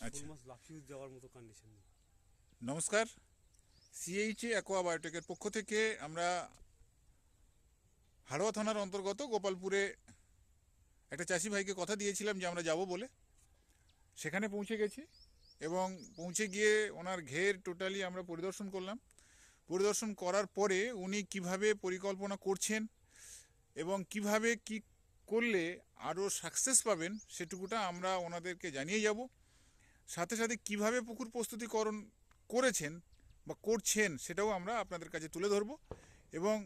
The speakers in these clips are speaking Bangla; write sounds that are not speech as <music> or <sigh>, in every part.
আচ্ছা। শোল মাছ লাফিয়ে যাওয়ার মতো কন্ডিশন নমস্কার। সিএইচএ অ্যাকোয়া বায়োটেকের পক্ষ থেকে আমরা হাড়োয়া থানার অন্তর্গত গোপালপুরে একটা চাষি ভাইকে কথা দিয়েছিলাম যে আমরা যাব বলে। সেখানে পৌঁছে গেছি এবং পৌঁছে গিয়ে ওনার ঘের টোটালি আমরা পরিদর্শন করলাম। পরিদর্শন করার পরে উনি কীভাবে পরিকল্পনা করছেন এবং কীভাবে কি করলে আরও সাকসেস পাবেন সেটুকুটা আমরা ওনাদেরকে জানিয়ে যাব। সাথে সাথে কীভাবে পুকুর প্রস্তুতিকরণ করেছেন বা করছেন সেটাও আমরা আপনাদের কাছে তুলে ধরবো। এবং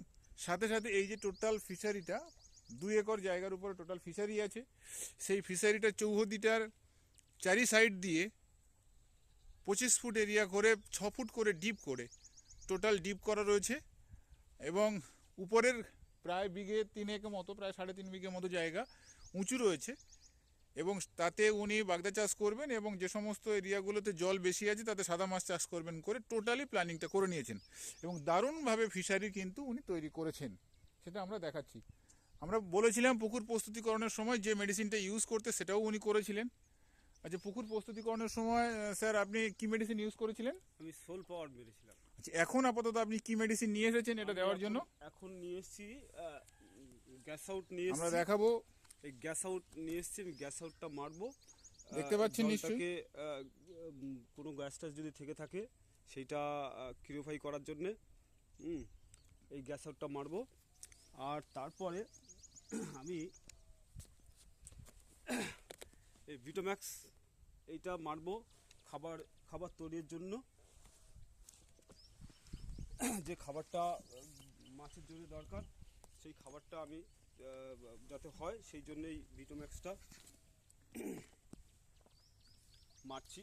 সাথে সাথে এই যে টোটাল ফিশারিটা, দুই একর জায়গার উপরে টোটাল ফিশারি আছে। সেই ফিশারিটা চৌহদিটার চারি সাইড দিয়ে পঁচিশ ফুট এরিয়া করে ছ ফুট করে ডিপ করে টোটাল ডিপ করা রয়েছে। এবং উপরের প্রায় বিঘে তিনেক মতো, প্রায় সাড়ে তিন বিঘে মতো জায়গা উঁচু রয়েছে। এবং তাতে উনি বাগদা চাষ করবেন এবং যে সমস্ত এরিয়াগুলোতে জল বেশি আছে তাতে সাদা মাছ চাষ করবেন করে টোটালি প্ল্যানিংটা করে নিয়েছেন। এবং দারুণভাবে ফিশারি কিন্তু উনি তৈরি করেছেন। সেটা আমরা দেখাচ্ছি। আমরা বলেছিলাম পুকুর প্রস্তুতিকরণের সময় যে মেডিসিনটা ইউজ করতে সেটাও উনি করেছিলেন। আচ্ছা পুকুর প্রস্তুতিকরণের সময় স্যার আপনি কি মেডিসিন ইউজ করেছিলেন? আমি সোল পাওয়ার মেরেছিলাম আচ্ছা এখন আপাতত আপনি কি মেডিসিন নিয়ে এসেছেন এটা দেওয়ার জন্য? এখন নিয়ে এসেছি গ্যাস আউট নিয়ে আমরা দেখাবো। এই গ্যাস আউট নিয়ে এসেছি আমি গ্যাস আউটটা মারবো। দেখতে পাচ্ছি নিশ্চয়ই? কোনো গ্যাস টাস যদি থেকে থাকে সেইটা কিউরিফাই করার জন্যে হুম, এই গ্যাস আউটটা মারবো। আর তারপরে <clears throat> আমি <clears throat> এই ভিটোম্যাক্স এইটা মারবো খাবার খাবার তৈরির জন্য। <clears throat> যে খাবারটা মাছের জন্য দরকার সেই খাবারটা আমি যাতে হয় সেই জন্যই ভিটোম্যাক্সটা মারছি।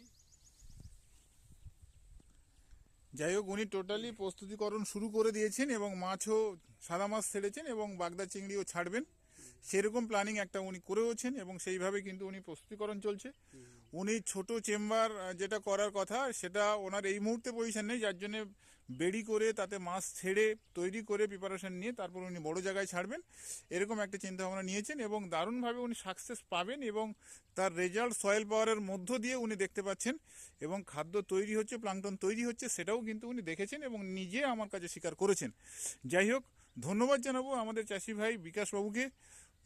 যাই হোক উনি টোটালি প্রস্তুতিকরণ শুরু করে দিয়েছেন এবং মাছও সাদা মাছ ছেড়েছেন এবং বাগদা চিংড়িও ছাড়বেন। সেরকম প্ল্যানিং একটা উনি করেওছেন এবং সেইভাবে কিন্তু উনি প্রস্তুতিকরণ চলছে। উনি ছোট চেম্বার যেটা করার কথা সেটা ওনার এই মুহূর্তে পজিশন নেই যার জন্য বেড়ি করে তাতে মাছ ছেড়ে তৈরি করে প্রিপারেশন নিয়ে তারপর উনি বড় জায়গায় ছাড়বেন। এরকম একটা চিন্তা ভাবনা নিয়েছেন এবং দারুণভাবে উনি সাকসেস পাবেন এবং তার রেজাল্ট সয়েল পাওয়ারের মধ্য দিয়ে উনি দেখতে পাচ্ছেন এবং খাদ্য তৈরি হচ্ছে প্লাংটন তৈরি হচ্ছে সেটাও কিন্তু উনি দেখেছেন এবং নিজে আমার কাছে স্বীকার করেছেন। যাই হোক, ধন্যবাদ জানাব আমাদের চাষি ভাই বিকাশবাবুকে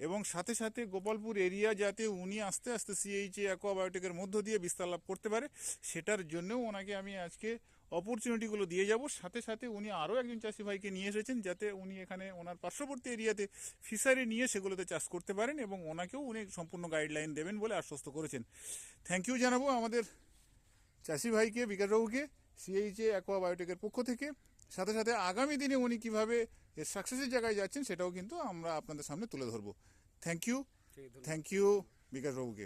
এবং সাথে সাথে গোপালপুর এরিয়া যাতে উনি আস্তে আস্তে সিএইচএ অ্যাকোয়াবায়োটিকের মধ্য দিয়ে বিস্তার লাভ করতে পারে, সেটার জন্যও ওনাকে আমি আজকে অপরচুনিটিগুলো দিয়ে যাব। সাথে সাথে উনি আরও একজন চাষি ভাইকে নিয়ে এসেছেন যাতে উনি এখানে ওনার পার্শ্ববর্তী এরিয়াতে ফিশারি নিয়ে সেগুলোতে চাষ করতে পারেন এবং ওনাকেও উনি সম্পূর্ণ গাইডলাইন দেবেন বলে আশ্বস্ত করেছেন। থ্যাংক ইউ জানাব আমাদের চাষি ভাইকে বিকাশবাবুকে সিএইচএ অ্যাকোয়া বায়োটেকের পক্ষ থেকে। সাথে সাথে আগামী দিনে উনি কীভাবে এর সাকসেসের জায়গায় যাচ্ছেন সেটাও কিন্তু আমরা আপনাদের সামনে তুলে ধরবো। Thank you. Thank you বিকাশবাবুকে